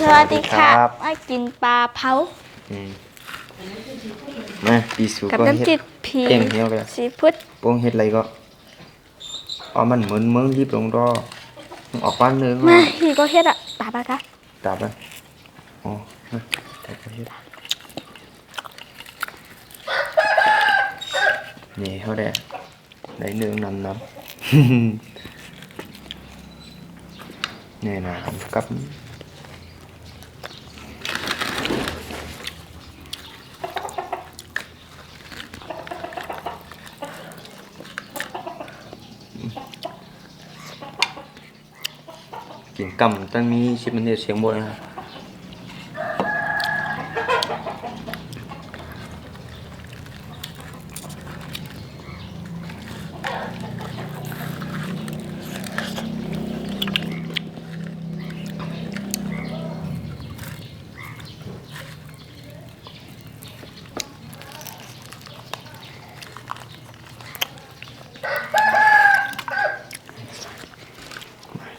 สวัสดีค่ะครับมากินปลาเผาอืมมาปีสูกับก็น้ำเฮ็จิ้ดมพีเก่งเหี่ยวเลยซีฟู้ดโป้งเฮ็ดอะไรก็เอามันเหมือนเมืองยิบลงรอมันออกบ้านเนึงมาฮีก็เฮ็ดอะตาปะคะตับอะอ๋อมาตับก็เฮ็ดนี่เขาได้ได้เนื้อนำน้ำ นี่นะผมกับ กินกำตั้งมีชิปมันเดียวเชียงบนนะครับ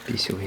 ปีสู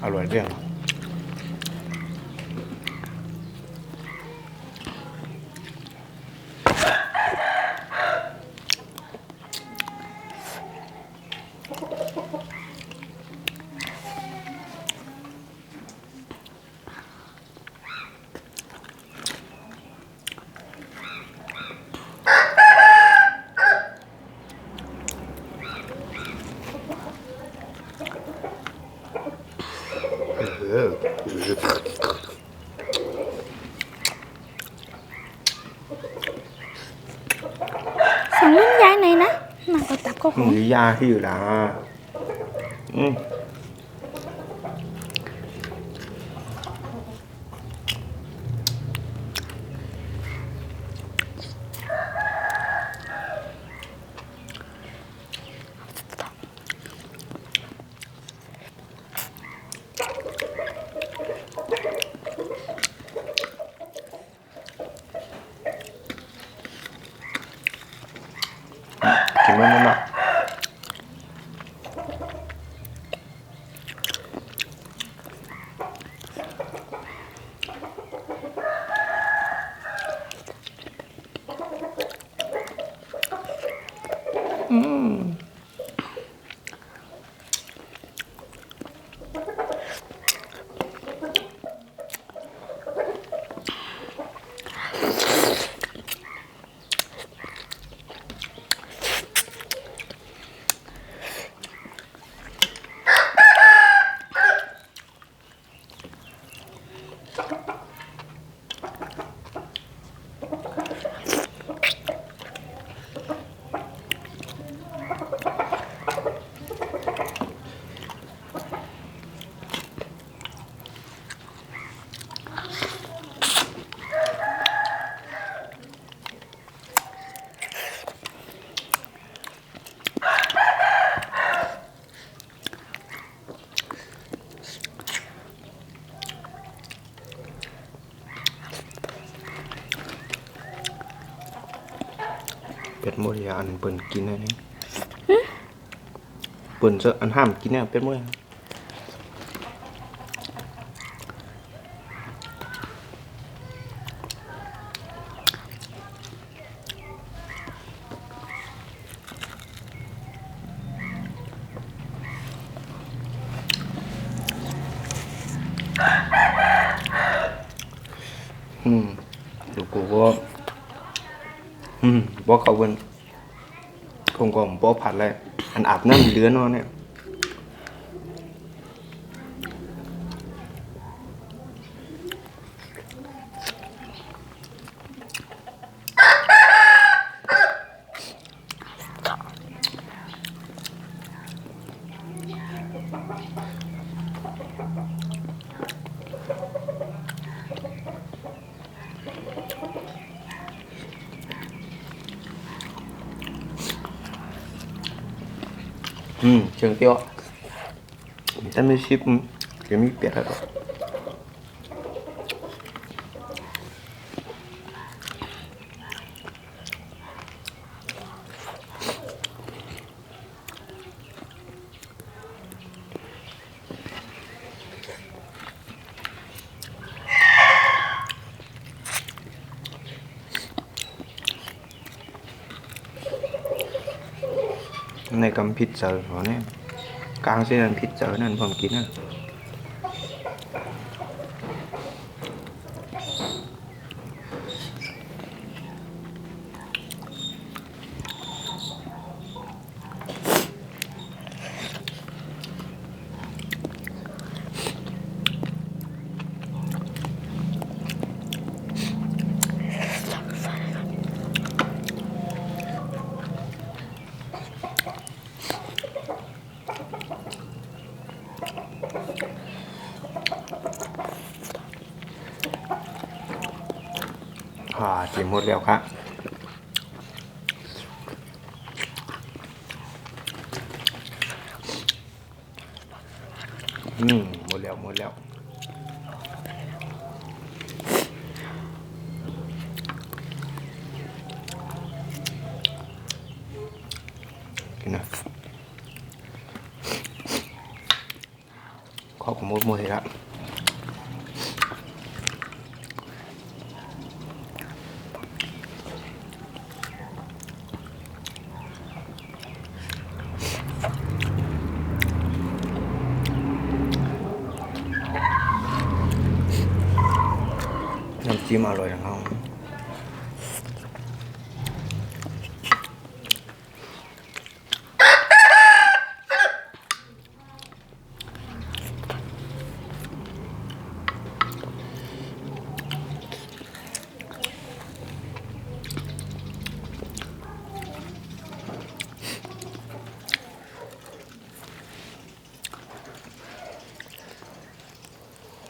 มึอง มยาที่อยู่ละอืมกินมันมัน 嗯。 เป็ดมดยอันเปิ่นกินได้นี่เปิ่นเจอันห้ามกินเนี่ยเป็ดมดยอืมดูกูก็ บอกเขาเป็นคงก็บอกผัดเลยอันอาบน้ำเลือนเนาะเนี่ย อืมเชิงเตี้ยวแต่ไม่ชิปอืมเดี๋ยวมีเปียกแล้ว ในกำพิษเจอหัวเนี่ยกลางเส้นพิษเจอนั่นผมกินนะ อ่ากินหมดแล้วครับอืมหมดแล้วหมดแล้วกินนะขอบคุณมดหมดเลยละน้ำ จิ้มอร่อยนะครับ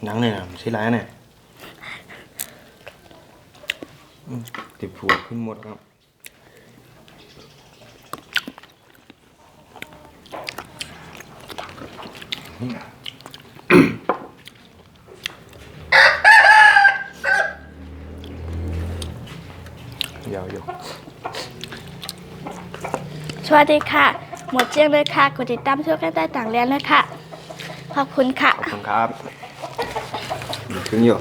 หนังเนี่ยใช่ไรเนี่ย อืม ติดผัวขึ้นหมดครับ ยาวอยู่สวัสดีค่ะ หมดเจียงเลยค่ะ กดติดตามช่วยกันได้ต่างเรียนเลยค่ะ ขอบคุณค่ะ ขอบคุณครับ ถึงอยู่